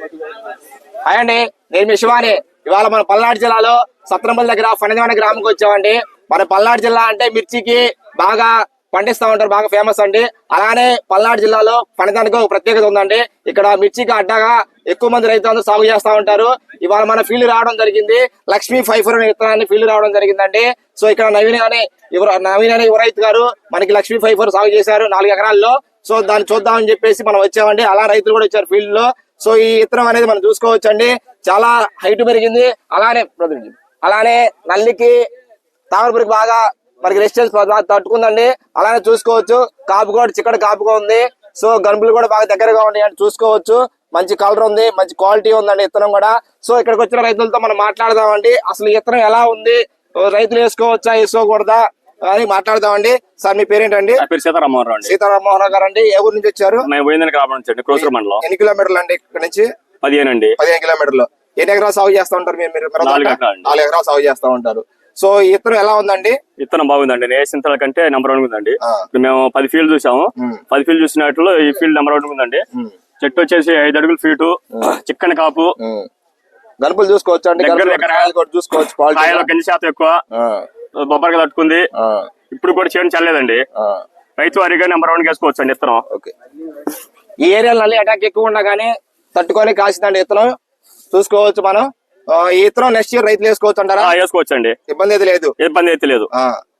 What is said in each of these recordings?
Hi అండి. నేను మీ శివాని. ఇవాళ మన పల్నాడు జిల్లాలో సత్రంపల్లి దగ్గర ఫణిదేవన గ్రామంకి వచ్చామండి. మన పల్నాడు జిల్లా అంటే మిర్చికి బాగా పండిస్తా ఉంటారు బాగా ఫేమస్ అండి. అలానే పల్నాడు జిల్లాలో ఫణిదానికి ఒక ప్రత్యేకత ఉందండి. ఇక్కడ మిర్చికి అడ్డగా ఎక్కువ మంది రైతులందరూ సాగు చేస్తా ఉంటారు. ఇవాళ మన ఫీల్డ్ రావడం జరిగింది. లక్ష్మీ ఫైఫర్ అనే విత్తనాన్ని ఫీల్డ్ రావడం జరిగిందండి. సో ఇక్కడ నవీన్ అనే యువ నవీన్ అనే యువ రైతు గారు మనకి లక్ష్మీ ఫైఫర్ సాగు చేశారు నాలుగు ఎకరాల్లో. సో దాన్ని చూద్దామని చెప్పేసి మనం వచ్చామండి. అలా రైతులు కూడా వచ్చారు ఫీల్డ్లో. సో ఈ ఇత్తనం అనేది మనం చూసుకోవచ్చండి. చాలా హైట్ పెరిగింది. అలానే అలానే నల్లికి తామరపురికి బాగా మనకి రెసిస్టెన్స్ తట్టుకుందండి. అలానే చూసుకోవచ్చు. కాపు కూడా చిక్కడ కాపుగా ఉంది. సో గనుపులు కూడా బాగా దగ్గరగా ఉన్నాయి అని చూసుకోవచ్చు. మంచి కలర్ ఉంది. మంచి క్వాలిటీ ఉందండి ఇత్తనం కూడా. సో ఇక్కడికి వచ్చిన రైతులతో మనం మాట్లాడదామండి. అసలు ఈ ఇత్తనం ఎలా ఉంది? రైతులు వేసుకోవచ్చా? వేసుకోకూడదా? అని మాట్లాడదామండి. సార్ మీ పేరేంటండి? పేరు సీతారామరావు అండి. సీతారామోహన్ గారు అండి ఏ ఊరు నుంచి వచ్చారు? మేము పోయిందని గ్రామం నుంచి అండి. క్రోసూరు మండలం. ఎన్ని కిలోమీటర్లు అండి ఇక్కడ నుంచి? పదిహేను అండి. పదిహేను కిలోమీటర్లు. ఎన్ని ఎకరాలు సాగు చేస్తా ఉంటారు మీరు? నాలుగు? ఎకరాలు అండి. నాలుగు ఎకరాలు సాగు చేస్తా ఉంటారు. సో ఇత్తనం ఎలా ఉందండి? విత్తనం బాగుందండి. నేసింతల కంటే నెంబర్ వన్ ఉందండి. మేము పది ఫీల్డ్ చూసాము. పది ఫీల్డ్ చూసినట్లు ఈ ఫీల్డ్ నెంబర్ వన్ ఉందండి. చెట్టు వచ్చేసి ఐదు అడుగుల ఫీటు చిక్కని కాపు. ఉమ్. గనుపులు చూసుకోవచ్చు అండి? చూసుకోవచ్చు కాయలో శాతం ఎక్కువ. బొబ్బరిగా తట్టుకుంది. ఇప్పుడు కూడా చేయడం చల్లలేదండి రైతు వారిగా నెంబర్ వన్ వేసుకోవచ్చు అండి విత్తనం ఓకే. ఈ ఏరియాలో అటాక్ ఎక్కువ ఉన్నా గానీ తట్టుకొని కాసిందండి ఇత్తనం చూసుకోవచ్చు మనం. ఈ ఇత్తనం నెక్స్ట్ ఇయర్ రైతులు వేసుకోవచ్చు అంటారా? వేసుకోవచ్చు అండి ఇబ్బంది అయితే లేదు. ఇబ్బంది అయితే లేదు.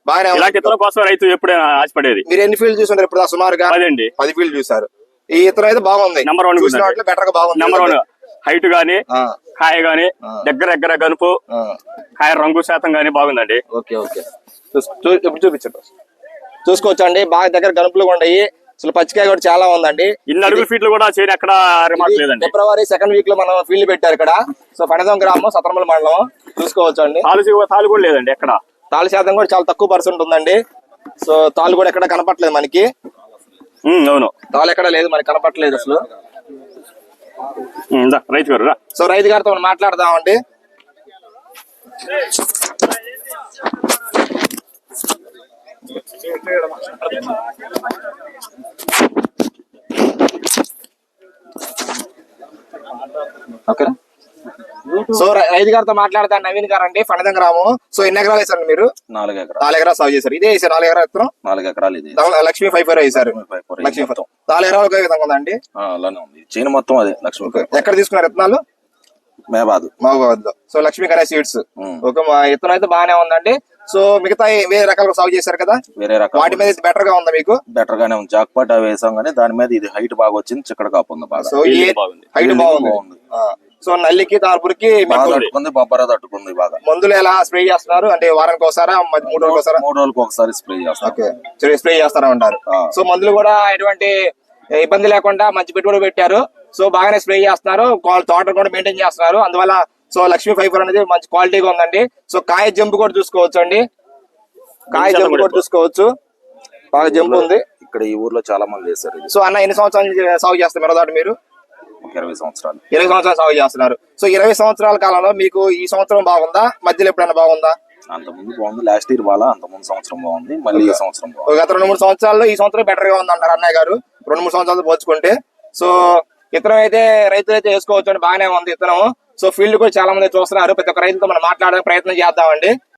బాగానే. ఇలాంటి విత్తనం కోసం రైతు ఎప్పుడైనా ఆశపడేది. మీరు ఎన్ని ఫీల్డ్ చూసుంటారు ఇప్పుడు సుమారుగా? అదండి పది ఫీల్డ్ చూసారు. ఈ ఇత్తనం అయితే బాగుంది. నెంబర్ వన్ బెటర్గా బాగుంది. నెంబర్ వన్ హైట్ గాని కాయ గాని. దగ్గర దగ్గర గనుపు. కాయ రంగు శాతం గాని బాగుందండి. Okay okay. ఇప్పుడు చూపించండి చూసుకోవచ్చు అండి బాగా దగ్గర గనుపులు ఉన్నాయి. అసలు పచ్చికాయ కూడా చాలా ఉందండి. ఇన్ని అడుగుల ఫీట్లు కూడా చేయని రిమార్క్ లేదండి. ఫిబ్రవరి సెకండ్ వీక్లో మనం ఫీల్డ్ పెట్టారు ఇక్కడ. సో ఫణిదం గ్రామం సత్రమల మండలం. చూసుకోవచ్చు అండి తాలు తాలు కూడా లేదండి ఎక్కడ? తాళి శాతం కూడా చాలా తక్కువ పర్సెంట్ ఉందండి. సో తాళ్ళు కూడా ఎక్కడ కనపట్లేదు మనకి. అవును. తాళ్ళు ఎక్కడ లేదు మనకి కనపట్లేదు అసలు. రైతు గారు సో రైతు గారితో మనం మాట్లాడదామండి. ఓకేనా? సో రై- రైతు గారితో మాట్లాడతాను నవీన్ గారు అండి ఫణిదం గ్రామం సో ఎన్ని ఎకరాలు వేసారు మీరు? నాలుగు ఎకరాలు. నాలుగు ఎకరాలు సాగు చేశారు. ఇదే వేసారు. నాలుగు ఎకరాలు ఎత్తనం నాలుగు ఎకరాలు ఇది లక్ష్మీ ఫైవ్ ఫైవ్ వేసారు. Four Lakshmi five. నాలుగు ఎకరాలు ఒకే విధంగా ఉందండి? ఆ, అలానే ఉంది. చైన్ మొత్తం అదే లక్ష్మీ ఓకే. ఎక్కడ తీసుకున్నారు విత్తనాలు మేబాదు మహబూబాద్లో సో లక్ష్మీ కరే సీడ్స్. ఒక మా విత్తనం అయితే బాగానే ఉందండి. సో మిగతా వేరే రకాలుగా సాగు చేశారు కదా? వేరే రకం వాటి మీద బెటర్గా ఉందా మీకు? బెటర్ గానే ఉంది. జాక్పాట్ అవి వేసాం కానీ దాని మీద ఇది హైట్ బాగా వచ్చింది. చిక్కడ కాపు ఉంది బాగా. హైట్ బాగుంది. బాగుంది. ఆ. సో నల్లికి తార్పురికి తట్టుకుంది బొబ్బర తట్టుకుంది బాగా మందులు ఎలా స్ప్రే చేస్తున్నారు? అంటే వారానికి ఒకసారా మూడు రోజులకు ఒకసారా మూడు రోజులకు ఒకసారి స్ప్రే చేస్తాం. ఓకే. స్ప్రే చేస్తారా ఉంటారు. సో మందులు కూడా ఎటువంటి ఇబ్బంది లేకుండా మంచి పెట్టుబడి పెట్టారు. సో బాగానే స్ప్రే చేస్తున్నారు. తోట కూడా మెయింటైన్ చేస్తున్నారు. అందువల్ల సో లక్ష్మీ ఫైబర్ అనేది మంచి క్వాలిటీగా ఉందండి. సో కాయ జంపు కూడా చూసుకోవచ్చు అండి కాయ జంపు కూడా చూసుకోవచ్చు. బాగా జంపు ఉంది. ఇక్కడ ఈ ఊర్లో చాలా మంది ఇది సో అన్న ఎన్ని సంవత్సరాల సాగు చేస్తారు మిరదాటు మీరు? ఇరవై సంవత్సరాలు. ఇరవై సంవత్సరాలు సాగు చేస్తున్నారు. సో ఇరవై సంవత్సరాల కాలంలో మీకు ఈ సంవత్సరం బాగుందా? మధ్యలో ఎప్పుడైనా బాగుందా? అంత ముందు బాగుంది. లాస్ట్ ఇయర్ బాగా అంత ముందు సంవత్సరం బాగుంది. మళ్ళీ ఈ సంవత్సరం బాగుంది గత రెండు మూడు సంవత్సరాల్లో ఈ సంవత్సరం బెటర్గా ఉంది అంటారు అన్నయ్య గారు. రెండు మూడు సంవత్సరాలు పోల్చుకుంటే. సో ఇతరం అయితే రైతులు అయితే వేసుకోవచ్చు అని బాగానే ఉంది ఇతరం సో ఫీల్డ్ కూడా చాలా మంది చూస్తున్నారు. ప్రతి ఒక్క రైతులతో మనం మాట్లాడడానికి ప్రయత్నం చేద్దామండి.